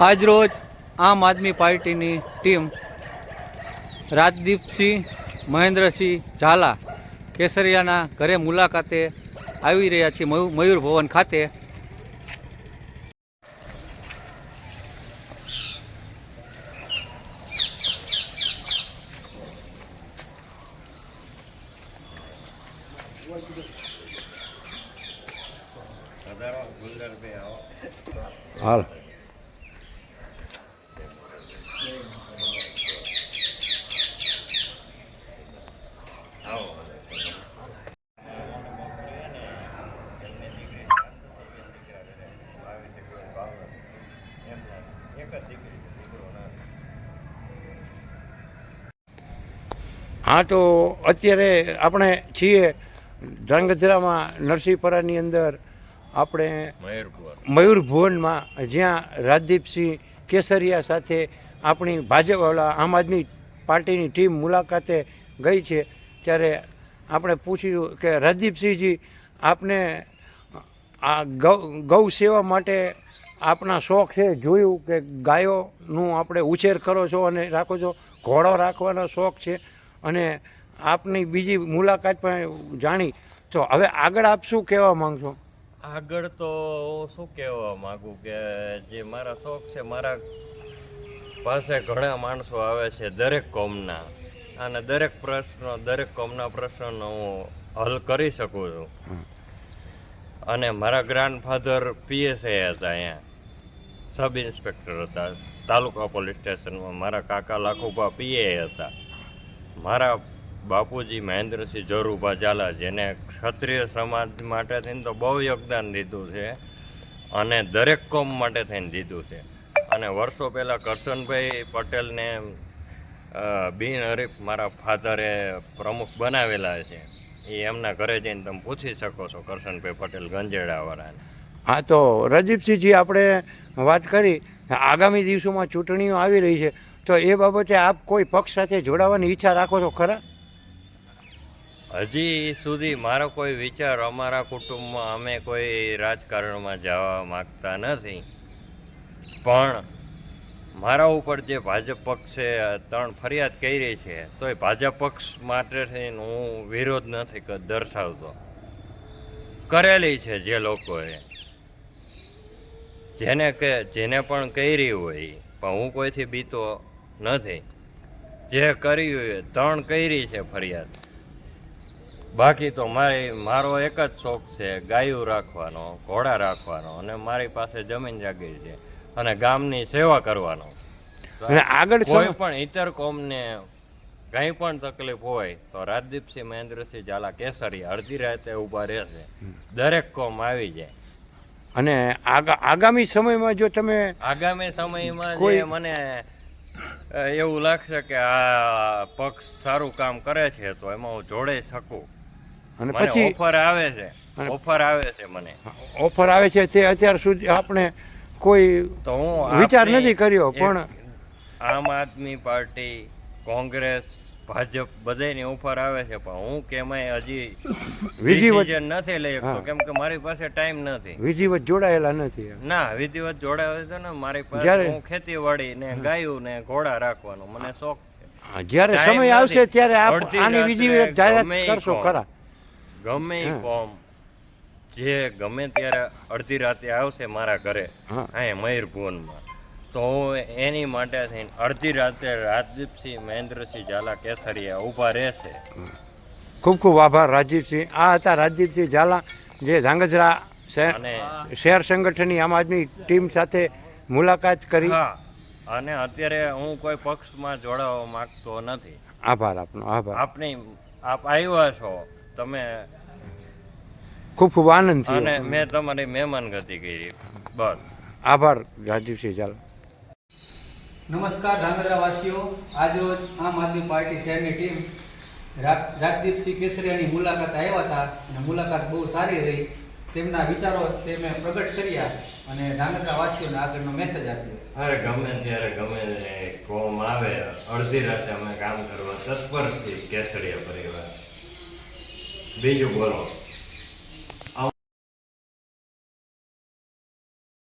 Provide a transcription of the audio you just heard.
આજરોજ આમ આદમી પાર્ટીની ટીમ રાજદીપસિંહ, મહેન્દ્રસિંહ ઝાલા કેસરિયાના ઘરે મુલાકાતે આવી રહ્યા મયુ- મયુર ભવન ખાતે. હાલ. હા તો અત્યારે આપણે છીએ ધ્રાંગધ્રામાં નરસિંહપરાની અંદર. આપણે મયુર ભુવનમાં જ્યાં રાજદીપસિંહ કેસરિયા સાથે આપણી ભાજપ આમ આદમી પાર્ટીની ટીમ મુલાકાતે ગઈ છે. ત્યારે આપણે પૂછ્યું કે રાજદીપસિંહજી આપને આ ગૌ ગૌ સેવા માટે આપના શોખ છે જોયું કે ગાયોનું આપણે ઉછેર કરો છો અને રાખો છો. ઘોડો રાખવાનો શોખ છે અને આપની બીજી મુલાકાત પણ જાણી. તો હવે આગળ આપ શું કહેવા માંગશો? આગળ તો હું શું કહેવા માંગુ કે જે મારા શોખ છે મારા પાસે ઘણા માણસો આવે છે દરેક કોમના. અને દરેક પ્રશ્નો દરેક કોમના પ્રશ્નનો હું હલ કરી શકું છું. અને મારા ગ્રાન્ડફાધર પીએસઆઈ હતા અહીંયા. સબ ઇન્સ્પેક્ટર હતા. તાલુકા પોલીસ સ્ટેશનમાં મારા કાકા લાખુભા પીએ હતા. મારા બાપુજી મહેન્દ્રસિંહ જોરુભા ઝાલા, જેને ક્ષત્રિય સમાજ માટે થઈને તો બહુ યોગદાન દીધું છે અને દરેક કોમ માટે થઈને દીધું છે. અને વર્ષો પહેલાં કરશનભાઈ પટેલને બિન હરીફ મારા ફાધરે પ્રમુખ બનાવેલા છે. એ એમના ઘરે જઈને તમે પૂછી શકો છો કરશનભાઈ પટેલ ગંજેડાવાળાને. હા, તો રજીપસિંહજી આપણે વાત કરી, આગામી દિવસોમાં ચૂંટણીઓ આવી રહી છે, તો એ બાબતે આપ કોઈ પક્ષ સાથે જોડાવાની ઈચ્છા રાખો છો ખરા? હજી સુધી મારો કોઈ વિચાર અમારા કુટુંબમાં અમે કોઈ રાજકારણમાં જવા માગતા નથી. પણ મારા ઉપર જે ભાજપ પક્ષે ત્રણ ફરિયાદ કરી છે તો એ ભાજપ પક્ષ માટે હું વિરોધ નથી દર્શાવતો. કરેલી છે જે લોકોએ. જેને કે જેને પણ કરી હોય પણ હું કોઈથી બીતો નથી. જે કર્યું હોય ત્રણ કરી છે ફરિયાદ. બાકી તો મારી મારો એક જ શોખ છે ગાયું રાખવાનો ઘોડા રાખવાનો અને મારી પાસે જમીન જાગીર છે અને ગામની સેવા કરવાનો. અને આગળ કોઈ પણ ઇતર કોમને કંઈ પણ તકલીફ હોય તો રાજદીપસિંહ મહેન્દ્રસિંહ ઝાલા કેસરી અડધી રાતે ઊભા રહેશે. દરેક કોમ આવી જાય. અને આગા આગામી સમયમાં જો તમે આગામી સમયમાં કોઈ- મને એવું લાગશે કે આ પક્ષ સારું કામ કરે છે તો એમાં હું જોડે શકું. અને પછી ઓફર આવે છે ઓફર આવે છે મને. ઓફર આવે છે તે અત્યાર સુધી આપણે કોઈ તો હું વિચાર નથી કર્યો, પણ- આમ આદમી પાર્ટી કોંગ્રેસ ભાજપ બધાને ઓફર આવે છે પણ હું કેમાંય હજી વિધિવત નથી લઈ શકતો. કેમ કે મારી પાસે ટાઈમ નથી. વિધિવત જોડાયેલા નથી. ના વિધિવત જોડાવે છે ને મારી પાસે હું ખેતીવાડી ને ગાયું ને ઘોડા રાખવાનો. મને શોખ છે. જ્યારે સમય આવશે ત્યારે આપ આની વિધિવત જાહેરાત કરશો ખરા. ગમે હા. જે ગમે ત્યારે અડધી રાતે આવશે મારા ઘરે હા. મયુર મયુરભુવનમાં. તો હું એની માટે થઈને અડધી રાતે રાજદીપસિંહ મહેન્દ્રસિંહ ઝાલા કેસરિયા ઊભા રહેશે. ખૂબ ખૂબ આભાર રાજીવસિંહ આ હતા રાજદીપસિંહ ઝાલા જે ધાંગધ્રા શહેર સંગઠનની આમ આદમી ટીમ સાથે મુલાકાત કરી. અને અત્યારે હું કોઈ પક્ષમાં જોડાવા માંગતો નથી. આભાર આપનો આભાર. આપની આપ આવ્યા છો તમે ખૂબ ખૂબ આનંદ અને મેં તમારી મહેમાન ગતિ કરી. બસ. આભાર રાજીવસિંહ ઝાલા. નમસ્કાર ધાંગધ્રા આજે આજરોજ આમ આદમી પાર્ટી શહેરની ટીમ રાજદીપસિંહ કેસરિયાની મુલાકાત આવ્યા હતા અને મુલાકાત બહુ સારી રહી. તેમના વિચારો તેમે પ્રગટ કર્યા અને ધાંગધ્રા વાસીઓને આગળનો મેસેજ આપ્યો. અરે ગમે ત્યારે ગમે ને કોમ આવે, અડધી રાતે અમે કામ કરવા તત્પર છીએ, કેસરિયા પરિવાર. બીજું બોલો.